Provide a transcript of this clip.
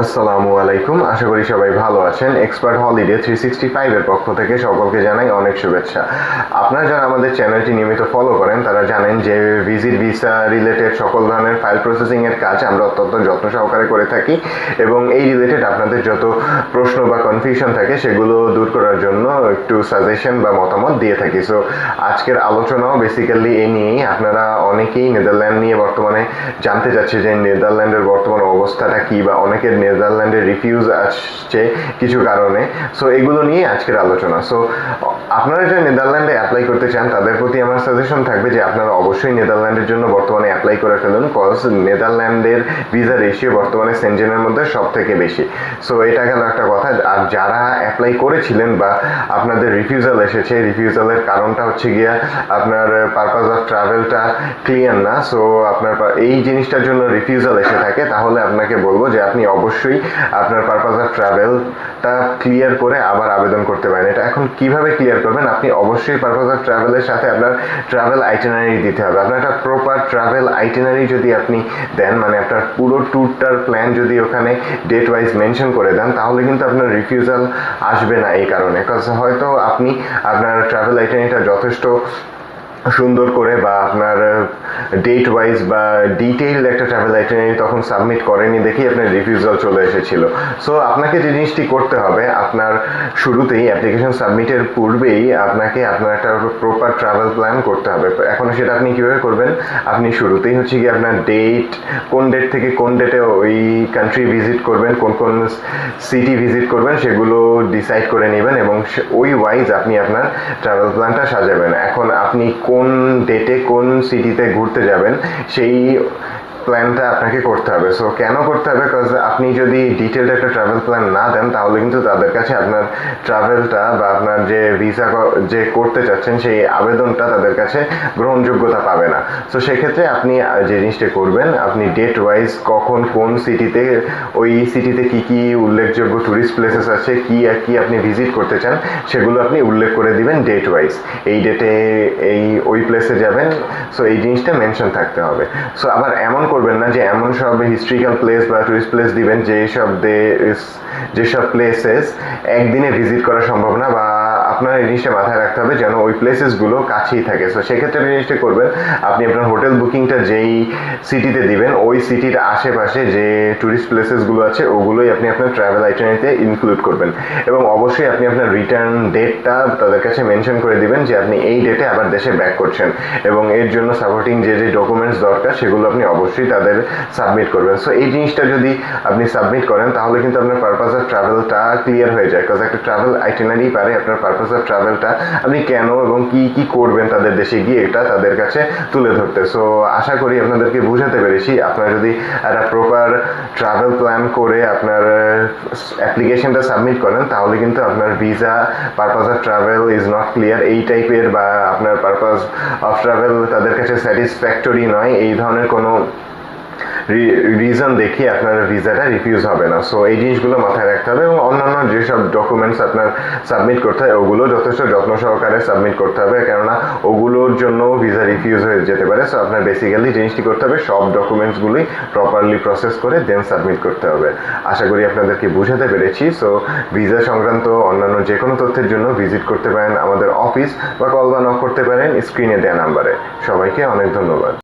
আসসালামু আলাইকুম। আশা করি সবাই ভালো আছেন। এক্সপার্ট হলিডে থ্রি সিক্সটি ফাইভের পক্ষ থেকে সকলকে জানাই অনেক শুভেচ্ছা। আপনারা যারা আমাদের চ্যানেলটি নিয়মিত ফলো করেন, তারা জানেন যে ভিজিট ভিসা রিলেটেড সকল ধরনের ফাইল প্রসেসিংয়ের কাজ আমরা অত্যন্ত যত্ন সহকারে করে থাকি এবং এই রিলেটেড আপনাদের যত প্রশ্ন বা কনফিউশন থাকে, সেগুলো দূর করার জন্য একটু সাজেশন বা মতামত দিয়ে থাকি। সো আজকের আলোচনাও বেসিক্যালি এই নিয়েই। আপনারা অনেকেই নেদারল্যান্ড নিয়ে বর্তমানে জানতে চাচ্ছে যে নেদারল্যান্ডের বর্তমান অবস্থাটা কী বা অনেকের নেদারল্যান্ডের রিফিউজ আসছে কিছু কারণে। সো এগুলো নিয়ে আজকের আলোচনা। সো আপনারা যারা নেদারল্যান্ডে অ্যাপ্লাই করতে চান, তাদের প্রতি আমার সাজেশন থাকবে যে আপনারা অবশ্যই নেদারল্যান্ডের জন্য বর্তমানে অ্যাপ্লাই করে ফেলুন কজ নেদারল্যান্ডের ভিসা রেশিও বর্তমানে সেন্জেনের মধ্যে সব থেকে বেশি। সো এটা গেল একটা কথা। আর যারা অ্যাপ্লাই করেছিলেন বা আপনাদের রিফিউজাল এসেছে রিফিউজালের কারণটা হচ্ছে গিয়া আপনার পারপাস অফ ট্রাভেলটা ক্লিয়ার না। সো আপনার এই জিনিসটার জন্য রিফিউজাল এসে থাকে। তাহলে আপনাকে বলব যে আপনি অবশ্যই আপনার পারপাস অফ ট্রাভেলটা ক্লিয়ার করে আবার আবেদন করতে পারেন। এটা এখন কীভাবে ক্লিয়ার করবেন? আপনি অবশ্যই পারপাস অফ ট্রাভেলের সাথে আপনার ট্রাভেল আইটেনারি দিতে হবে। আপনার একটা প্রপার ট্রাভেল আইটেনারি যদি আপনি দেন মানে আপনার পুরো ট্যুরটার প্ল্যান যদি ওখানে ডেট ওয়াইজ মেনশন করে দেন, তাহলে কিন্তু আপনার রিফিউজাল আসবে না এই কারণে। কারণ হয়তো আপনি আপনার ট্রাভেল আইটেনারিটা যথেষ্ট সুন্দর করে বা আপনার ডেট ওয়াইজ বা ডিটেইলড একটা ট্রাভেল আইটেনারি তখন সাবমিট করেনি দেখেই আপনার রিফিউজাল চলে এসেছিল। সো আপনাকে যে জিনিসটি করতে হবে, আপনার শুরুতেই অ্যাপ্লিকেশন সাবমিটের পূর্বেই আপনাকে আপনার একটা প্রপার ট্রাভেল প্ল্যান করতে হবে। এখন সেটা আপনি কীভাবে করবেন? আপনি শুরুতেই হচ্ছে কি আপনার ডেট কোন ডেট থেকে কোন ডেটে ওই কান্ট্রি ভিজিট করবেন, কোন কোন সিটি ভিজিট করবেন, সেগুলো ডিসাইড করে নেবেন এবং ওই ওয়াইজ আপনি আপনার ট্রাভেল প্ল্যানটা সাজাবেন। এখন আপনি কোন ডেটে কোন সিটিতে ঘুরতে যাবেন সেই প্ল্যানটা আপনাকে করতে হবে। সো কেন করতে হবে? বিকজ আপনি যদি ডিটেলড একটা ট্রাভেল প্ল্যান না দেন, তাহলে কিন্তু তাদের কাছে আপনার ট্রাভেলটা বা আপনার যে ভিসা যে করতে চাচ্ছেন, সেই আবেদনটা তাদের কাছে গ্রহণযোগ্যতা পাবে না। সো সেক্ষেত্রে আপনি যে জিনিসটা করবেন, আপনি ডেট ওয়াইজ কখন, কোন সিটিতে ওই সিটিতে কি কি উল্লেখযোগ্য ট্যুরিস্ট প্লেসেস আছে, কি আর কি আপনি ভিজিট করতে চান, সেগুলো আপনি উল্লেখ করে দিবেন ডেট ওয়াইজ এই ডেটে এই, ওই প্লেসে যাবেন। সো এই জিনিসটা মেনশন থাকতে হবে। সো আবার এমন করবেন না যে এমন সব হিস্ট্রিক্যাল প্লেস বা টুরিস্ট প্লেস দিবেন যেসব দে যেসব প্লেসেস একদিনে ভিজিট করা সম্ভব না বা আপনার এই জিনিসটা মাথায় রাখতে হবে যেন ওই প্লেসেসগুলো কাছেই থাকে। সো সেক্ষেত্রে আপনি জিনিসটা করবেন, আপনি আপনার হোটেল বুকিংটা যেই সিটিতে দিবেন, ওই সিটির আশেপাশে যে ট্যুরিস্ট প্লেসেসগুলো আছে, ওগুলোই আপনি আপনার ট্রাভেল আইটেনারিতে ইনক্লুড করবেন। এবং অবশ্যই আপনি আপনার রিটার্ন ডেটটা তাদের কাছে মেনশন করে দিবেন যে আপনি এই ডেটে আবার দেশে ব্যাক করছেন। এবং এর জন্য সাপোর্টিং যে যে ডকুমেন্টস দরকার, সেগুলো আপনি অবশ্যই তাদের সাবমিট করবেন। সো এই জিনিসটা যদি আপনি সাবমিট করেন, তাহলে কিন্তু আপনার পারপাস অফ ট্রাভেলটা ক্লিয়ার হয়ে যায়। কাজ একটা ট্রাভেল আইটেনারি পারে, আপনার পারপাস অফ ট্রাভেলটা আপনি কেন এবং কি কি করবেন তাদের দেশে গিয়ে এটা তাদের কাছে তুলে ধরতে। সো আশা করি আপনাদেরকে বুঝাতে পেরেছি। আপনারা যদি একটা প্রপার ট্রাভেল প্ল্যান করে আপনার অ্যাপ্লিকেশনটা সাবমিট করেন, তাহলে কিন্তু আপনার visa purpose of travel is not clear এই টাইপের বা আপনার পারপাস অফ ট্রাভেল তাদের কাছে স্যাটিসফ্যাক্টরি নয়। এই ধরনের কোনো রিজন দেখিয়ে আপনার ভিসাটা রিফিউজ হবে না। সো এই জিনিসগুলো মাথায় রাখতে হবে এবং অন্যান্য যেসব ডকুমেন্টস আপনার সাবমিট করতে হয়, ওগুলো যথেষ্ট যত্ন সহকারে সাবমিট করতে হবে, কেননা ওগুলোর জন্য ভিসা রিফিউজ হয়ে যেতে পারে। সো আপনার বেসিক্যালি জিনিসটি করতে হবে, সব ডকুমেন্টসগুলোই প্রপারলি প্রসেস করে দেন সাবমিট করতে হবে। আশা করি আপনাদেরকে বুঝাতে পেরেছি। সো ভিসা সংক্রান্ত অন্যান্য যে কোনো তথ্যের জন্য ভিজিট করতে পারেন আমাদের অফিস বা কল বা নক করতে পারেন স্ক্রিনে দেওয়া নাম্বারে সবাইকে অনেক ধন্যবাদ।